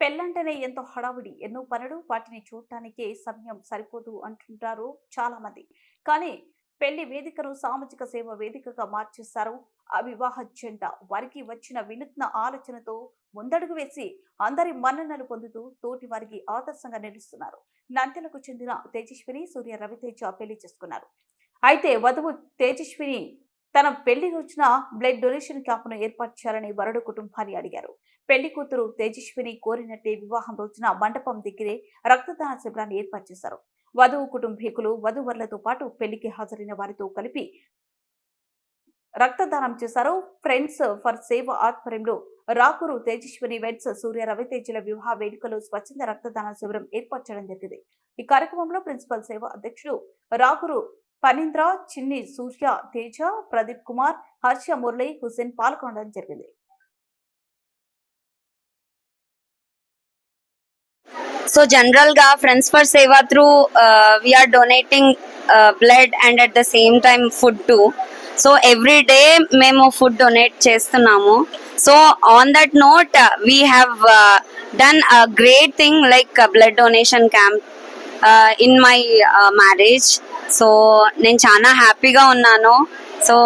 పెళ్ళంటేనే ఎంతో హడావుడి ఎన్నో పనులు వాటిని చూడటానికే సమయం సరిపోదు అంటుంటారు చాలా మంది కానీ పెళ్ళి వేదికను సామాజిక సేవ వేదికగా మార్చేస్తారు ఆ వివాహ జంట. వారికి వచ్చిన వినూత్న ఆలోచనతో ముందడుగు వేసి అందరి మన్ననలు పొందుతూ తోటి వారికి ఆదర్శంగా నిలుస్తున్నారు. నంద్యాలకు చెందిన తేజస్విని సూర్య రవితేజ పెళ్ళి చేసుకున్నారు. అయితే వధువు తేజస్విని తన పెళ్ళి రోజున బ్లడ్ డొనేషన్ క్యాంపును ఏర్పాటు చేయాలని వరుడు కుటుంబాన్ని అడిగారు. పెళ్ళి కూతురు తేజస్విని కోరినట్టే వివాహం రోజున మండపం దగ్గరే రక్తదాన శిబిరాన్ని ఏర్పాటు చేశారు. వధువు కుటుంబీకులు వధువర్లతో పాటు పెళ్ళికి హాజరైన వారితో కలిపి రక్తదానం చేశారు. ఫ్రెండ్స్ ఫర్ సేవ ఆధ్వర్యంలో రాకూరు తేజస్విని వెడ్స్ సూర్య రవితేజల వివాహ వేడుకలో స్వచ్ఛంద రక్తదాన శిబిరం ఏర్పాటు చేయడం జరిగింది. ఈ కార్యక్రమంలో ప్రిన్సిపల్ సేవ అధ్యక్షుడు రాకూరు పనీంద్ర చిన్ని సూర్య తేజ ప్రదీప్ కుమార్ హర్ష మురళి హుసేన్ పాల్గొనడం జరిగింది. సో జనరల్గా friends for Seva through we are donating blood and at the same time food to so every day మేము ఫుడ్ డొనేట్ చేస్తున్నాము. So on that note we have done a great thing like blood donation camp in my marriage so నేను చాలా హ్యాపీగా ఉన్నాను. So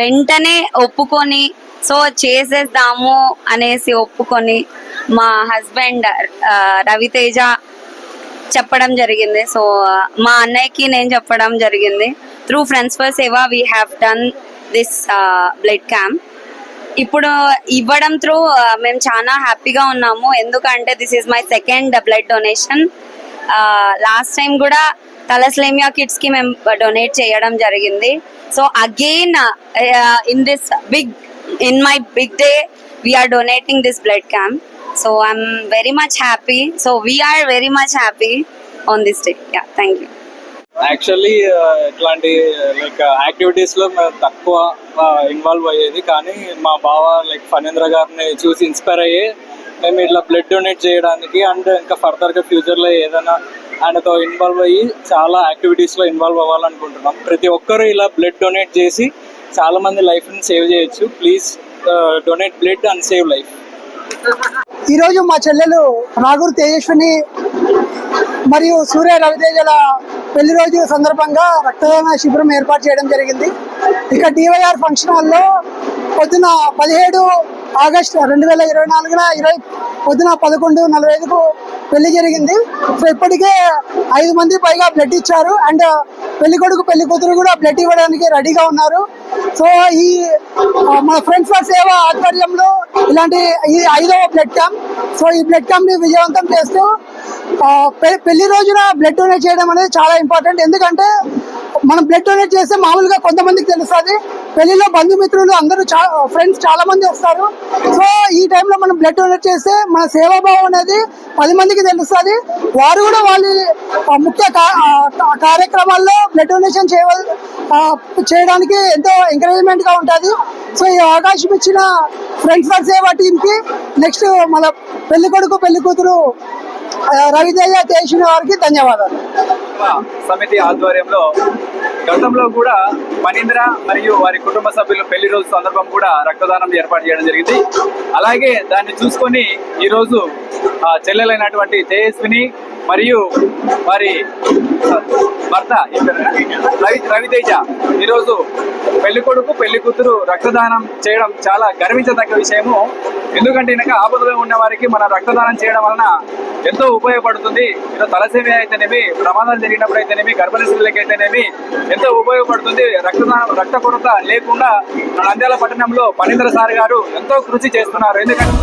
వెంటనే ఒప్పుకొని so చేసేద్దాము అనేసి ఒప్పుకొని మా హస్బెండ్ రవితేజ చెప్పడం జరిగింది. సో మా అన్నయ్యకి నేను చెప్పడం జరిగింది. Through friends for Seva we have done this blood camp. ఇప్పుడు ఇవ్వడం త్రూ మేము చాలా హ్యాపీగా ఉన్నాము. ఎందుకంటే this is my second blood donation. Last time కూడా తలస్లేమియా కిడ్స్కి మేము డొనేట్ చేయడం జరిగింది. So again in this big in my big day we are donating this blood camp so I'm very much happy so we are very much happy on this day yeah thank you actually ఇట్లాంటి like యాక్టివిటీస్లో మేము తక్కువ involve అయ్యేది. కానీ మా బావ like Phanendra గారిని చూసి ఇన్స్పైర్ అయ్యి మేము ఇట్లా బ్లడ్ డొనేట్ చేయడానికి అండ్ ఇంకా ఫర్దర్గా ఫ్యూచర్లో ఏదైనా ఆయనతో ఇన్వాల్వ్ అయ్యి చాలా యాక్టివిటీస్లో ఇన్వాల్వ్ అవ్వాలనుకుంటున్నాం. ప్రతి ఒక్కరూ ఇలా బ్లడ్ డొనేట్ చేసి చాలా మంది లైఫ్ని సేవ్ చేయొచ్చు. Please donate blood and save life ఈరోజు మా చెల్లెలు నాగూరు తేజస్విని మరియు సూర్య రవితేజల పెళ్ళి రోజు సందర్భంగా రక్తదాన శిబిరం ఏర్పాటు చేయడం జరిగింది. ఇక డివైఆర్ ఫంక్షన్ హాల్లో పొద్దున పదిహేడు ఆగస్టు రెండు వేల ఇరవై నాలుగున ఇరవై పొద్దున పదకొండు నలభై ఐదుకు పెళ్ళి జరిగింది. సో ఇప్పటికే ఐదు మంది పైగా బ్లడ్ ఇచ్చారు. అండ్ పెళ్ళి కొడుకు పెళ్ళి కూతురు కూడా బ్లడ్ ఇవ్వడానికి రెడీగా ఉన్నారు. సో ఈ మా ఫ్రెండ్స్ ఫర్ సేవ ఆధ్వర్యంలో ఇలాంటి ఈ ఐదవ బ్లడ్ క్యాంప్ సో ఈ బ్లడ్ క్యాంప్ని విజయవంతం చేస్తూ పె- పెళ్ళి రోజున బ్లడ్ డొనేట్ చేయడం అనేది చాలా ఇంపార్టెంట్ ఎందుకంటే మనం బ్లడ్ డొనేట్ చేస్తే మామూలుగా కొంతమందికి తెలుస్తుంది. పెళ్ళిలో బంధుమిత్రులు అందరూ ఫ్రెండ్స్ చాలా మంది వస్తారు. సో ఈ టైంలో మనం బ్లడ్ డొనేట్ చేస్తే మన సేవాభావం అనేది పది మందికి తెలుస్తుంది. వారు కూడా వాళ్ళ ముఖ్య కార్యక్రమాల్లో బ్లడ్ డొనేషన్ చేయవల్ చేయడానికి ఎంతో ఎంకరేజ్మెంట్గా ఉంటుంది. సో ఈ అవకాశం ఇచ్చిన ఫ్రెండ్స్ ఫర్ సేవా టీంకి కి నెక్స్ట్ మన పెళ్ళి కొడుకు పెళ్ళి కూతురు రవితేజ చేసిన వారికి ధన్యవాదాలు. సమితి ఆధ్వర్యంలో గతంలో కూడా మణీంద్ర మరియు వారి కుటుంబ సభ్యులు పెళ్ళి రోజు సందర్భం కూడా రక్తదానం ఏర్పాటు చేయడం జరిగింది. అలాగే దాన్ని చూసుకొని ఈరోజు ఆ చెల్లెలైనటువంటి తేజస్విని మరియు వారి భర్త రవి రవితేజ. ఈరోజు పెళ్ళి కొడుకు పెళ్ళి కూతురు రక్తదానం చేయడం చాలా గర్వించదగ్గ విషయము. ఎందుకంటే ఇక ఆపదలో ఉన్న వారికి మన రక్తదానం చేయడం వలన ఎంతో ఉపయోగపడుతుంది. ఇలా తలసేమి అయితేనేమి ప్రమాదాలు జరిగినప్పుడు అయితేనేమి గర్భిణీ స్త్రీలకు అయితేనేమి ఎంతో ఉపయోగపడుతుంది. రక్తదానం రక్త కొరత లేకుండా మన నంద్యాల పట్టణంలో పనీంద్ర సార్ గారు ఎంతో కృషి చేస్తున్నారు. ఎందుకంటే